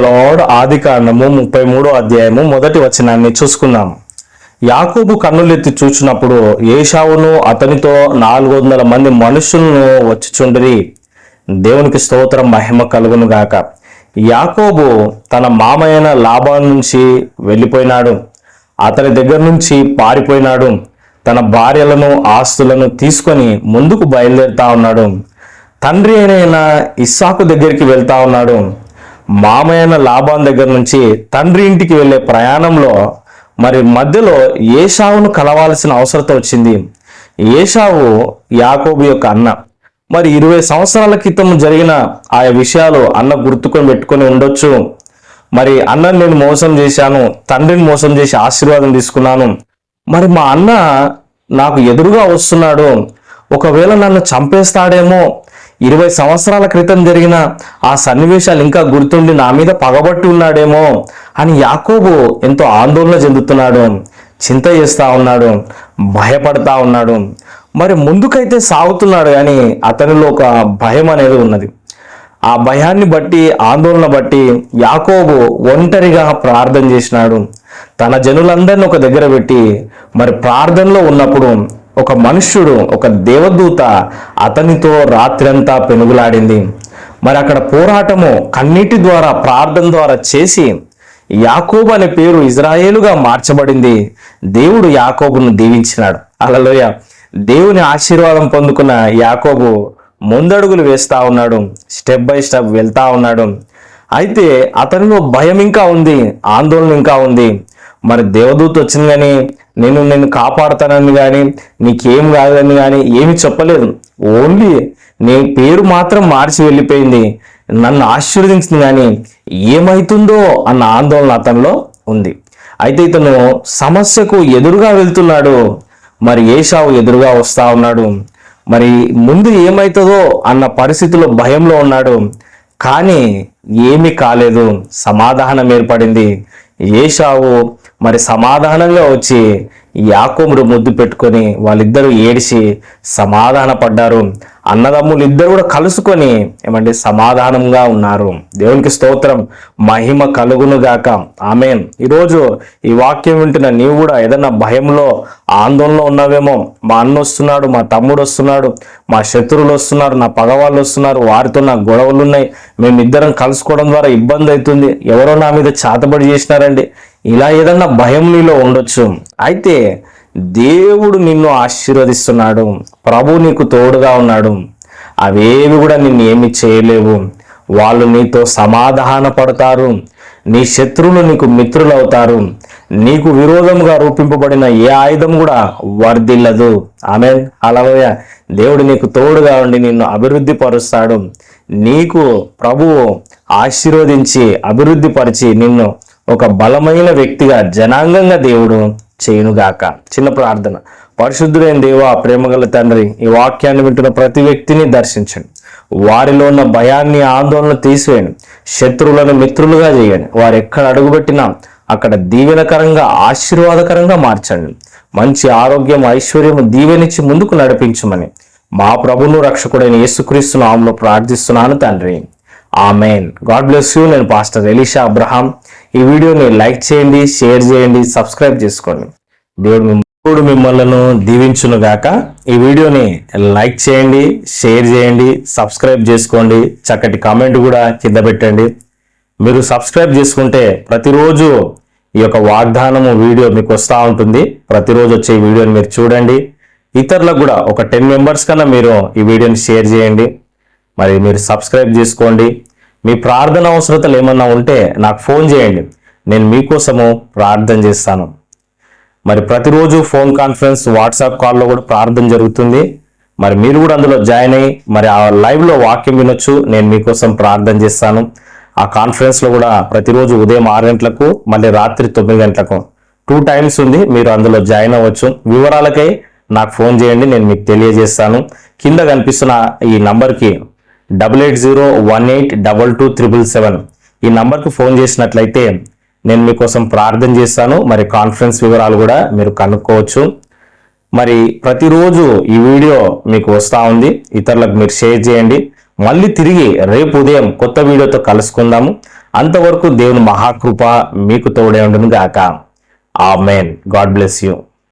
Lord ఆది కాండము ముప్పై మూడో అధ్యాయము మొదటి వచనాన్ని చూసుకుందాం. యాకూబు కన్నులెత్తి చూచినప్పుడు ఏషావును అతనితో నాలుగు వందల మంది మనుషులను వచ్చిచుండిరి. దేవునికి స్తోత్రం మహిమ కలుగును గాక. యాకోబు తన మామయ్యన లాభం నుంచి వెళ్ళిపోయినాడు. అతని దగ్గర నుంచి పారిపోయినాడు. తన భార్యలను ఆస్తులను తీసుకొని ముందుకు బయలుదేరుతా ఉన్నాడు. తండ్రి అయిన ఇస్సాకు దగ్గరికి వెళ్తా ఉన్నాడు. మామయ్యన లాభాన్ దగ్గర నుంచి తండ్రి ఇంటికి వెళ్ళే ప్రయాణంలో మరి మధ్యలో ఏషావును కలవాల్సిన అవసరత వచ్చింది. ఏషావు యాకోబు యొక్క అన్న. మరి ఇరవై సంవత్సరాల క్రితం జరిగిన ఆ విషయాలు అన్న గుర్తుకొని పెట్టుకొని ఉండొచ్చు. మరి అన్నను నేను మోసం చేశాను తండ్రిని మోసం చేసి ఆశీర్వాదం తీసుకున్నాను. మరి మా అన్న నాకు ఎదురుగా వస్తున్నాడు. ఒకవేళ నన్ను చంపేస్తాడేమో ఇరవై సంవత్సరాల క్రితం జరిగిన ఆ సన్నివేశాలు ఇంకా గుర్తుండి నా మీద పగబట్టి ఉన్నాడేమో అని యాకోబు ఎంతో ఆందోళన చెందుతున్నాడు. చింత చేస్తూ ఉన్నాడు. భయపడతా ఉన్నాడు. మరి ముందుకైతే సాగుతున్నాడు కానీ అతనిలో ఒక భయం అనేది ఉన్నది. ఆ భయాన్ని బట్టి ఆందోళన బట్టి యాకోబు ఒంటరిగా ప్రార్థన చేసినాడు. తన జనులందరిని ఒక దగ్గర పెట్టి మరి ప్రార్థనలో ఉన్నప్పుడు ఒక మనుష్యుడు ఒక దేవదూత అతనితో రాత్రంతా పెనుగులాడింది. మరి అక్కడ పోరాటము కన్నీటి ద్వారా ప్రార్థన ద్వారా చేసి యాకోబు అనే పేరు ఇజ్రాయేలుగా మార్చబడింది. దేవుడు యాకోబును దీవించినాడు. అలలోయ దేవుని ఆశీర్వాదం పొందుకున్న యాకోబు ముందడుగులు వేస్తా ఉన్నాడు. స్టెప్ బై స్టెప్ వెళ్తా ఉన్నాడు. అయితే అతనిలో భయం ఇంకా ఉంది ఆందోళన ఇంకా ఉంది. మరి దేవదూత వచ్చింది కానీ నేను నేను కాపాడుతానని కానీ నీకేం కాదని కానీ ఏమి చెప్పలేదు. ఓన్లీ నీ పేరు మాత్రం మార్చి వెళ్ళిపోయింది. నన్ను ఆశీర్వదించింది కానీ ఏమవుతుందో అన్న ఆందోళన అతనిలో ఉంది. అయితే ఇతను సమస్యకు ఎదురుగా వెళ్తున్నాడు. మరి ఏషావు ఎదురుగా వస్తా ఉన్నాడు. మరి ముందు ఏమవుతుందో అన్న పరిస్థితిలో భయంలో ఉన్నాడు. కానీ ఏమీ కాలేదు. సమాధానం ఏర్పడింది. ఏషావు మరి సమాధానంగా వచ్చి యాకోముడు ముద్దు పెట్టుకొని వాళ్ళిద్దరూ ఏడిచి సమాధాన పడ్డారు అన్నదమ్ములు ఇద్దరు కూడా కలుసుకొని ఏమంటే సమాధానంగా ఉన్నారు. దేవునికి స్తోత్రం. మహిమ కలుగును గాక. ఆమెన్. ఈరోజు ఈ వాక్యం వింటున్న నీవు కూడా ఏదన్నా భయంలో ఆందోళనలో ఉన్నావేమో మా అన్న వస్తున్నాడు మా తమ్ముడు వస్తున్నాడు మా శత్రువులు వస్తున్నారు నా పగవాళ్ళు వస్తున్నారు వారితో నా గొడవలు ఉన్నాయి. మేమిద్దరం కలుసుకోవడం ద్వారా ఇబ్బంది అవుతుంది. ఎవరో నా మీద చాతబడి చేసినారండి. ఇలా ఏదన్నా భయం నీలో ఉండొచ్చు. అయితే దేవుడు నిన్ను ఆశీర్వదిస్తున్నాడు. ప్రభు నీకు తోడుగా ఉన్నాడు. అవేవి కూడా నిన్ను ఏమి చేయలేవు. వాళ్ళు నీతో సమాధాన పడతారు. నీ శత్రువులు నీకు మిత్రులవుతారు. నీకు విరోధముగా రూపింపబడిన ఏ ఆయుధం కూడా వర్ధిల్లదు. ఆమె అలవయ దేవుడు నీకు తోడుగా ఉండి నిన్ను అభివృద్ధి పరుస్తాడు నీకు ప్రభువు ఆశీర్వదించి అభివృద్ధి పరిచి నిన్ను ఒక బలమైన వ్యక్తిగా జనాంగంగా దేవుడు చేయునుగాక. చిన్న ప్రార్థన. పరిశుద్ధుడైన దేవ ప్రేమగల తండ్రి ఈ వాక్యాన్ని వింటున్న ప్రతి వ్యక్తిని దర్శించండి. వారిలో ఉన్న భయాన్ని ఆందోళన తీసివేయండి. శత్రువులను మిత్రులుగా చేయండి. వారు ఎక్కడ అడుగుపెట్టినా అక్కడ దీవెనకరంగా ఆశీర్వాదకరంగా మార్చండి. మంచి ఆరోగ్యం ఐశ్వర్యము దీవెనిచ్చి ముందుకు నడిపించమని మా ప్రభును రక్షకుడైన యేసుక్రీస్తు నామంలో ప్రార్థిస్తున్నాను తండ్రి. ఆమెన్. God bless you. నేను పాస్టర్ ఎలీషా అబ్రహాం. ఈ వీడియోని లైక్ చేయండి షేర్ చేయండి సబ్స్క్రైబ్ చేసుకోండి. దేవుడు దేవుడు మిమ్మల్ని దీవించును గాక. ఈ వీడియోని లైక్ చేయండి షేర్ చేయండి సబ్స్క్రైబ్ చేసుకోండి. చక్కటి కామెంట్ కూడా కింద పెట్టండి. మీరు సబ్స్క్రైబ్ చేసుకుంటే ప్రతిరోజు ఈ యొక్క వాగ్దానము వీడియో మీకు వస్తూ ఉంటుంది. ప్రతిరోజు వచ్చే ఈ వీడియోని మీరు చూడండి. ఇతరులకు కూడా ఒక టెన్ మెంబర్స్ కన్నా మీరు ఈ వీడియోని షేర్ చేయండి. మరి మీరు సబ్స్క్రైబ్ చేసుకోండి. మీ ప్రార్థన అవసరతలు ఏమన్నా ఉంటే నాకు ఫోన్ చేయండి. నేను మీకోసము ప్రార్థన చేస్తాను. మరి ప్రతిరోజు ఫోన్ కాన్ఫరెన్స్ వాట్సాప్ కాల్లో కూడా ప్రార్థన జరుగుతుంది. మరి మీరు కూడా అందులో జాయిన్ అయ్యి మరి ఆ లైవ్లో వాక్యం వినొచ్చు. నేను మీకోసం ప్రార్థన చేస్తాను. ఆ కాన్ఫరెన్స్లో కూడా ప్రతిరోజు ఉదయం ఆరు గంటలకు మళ్ళీ రాత్రి తొమ్మిది గంటలకు టూ టైమ్స్ ఉంది. మీరు అందులో జాయిన్ అవ్వచ్చు. వివరాలకై నాకు ఫోన్ చేయండి. నేను మీకు తెలియజేస్తాను. కింద కనిపిస్తున్న ఈ నంబర్కి double eight zero one eight double two triple seven. ఈ నంబర్కి ఫోన్ చేసినట్లయితే నేను మీకోసం ప్రార్థన చేస్తాను. మరి కాన్ఫరెన్స్ వివరాలు కూడా మీరు కనుక్కోవచ్చు. మరి ప్రతిరోజు ఈ వీడియో మీకు వస్తూ ఉంది. ఇతరులకు మీరు షేర్ చేయండి. మళ్ళీ తిరిగి రేపు ఉదయం కొత్త వీడియోతో కలుసుకుందాము. అంతవరకు దేవుని మహాకృప మీకు తోడే ఉండును గాక ఆ మెయిన్ గాడ్ బ్లెస్ యూ.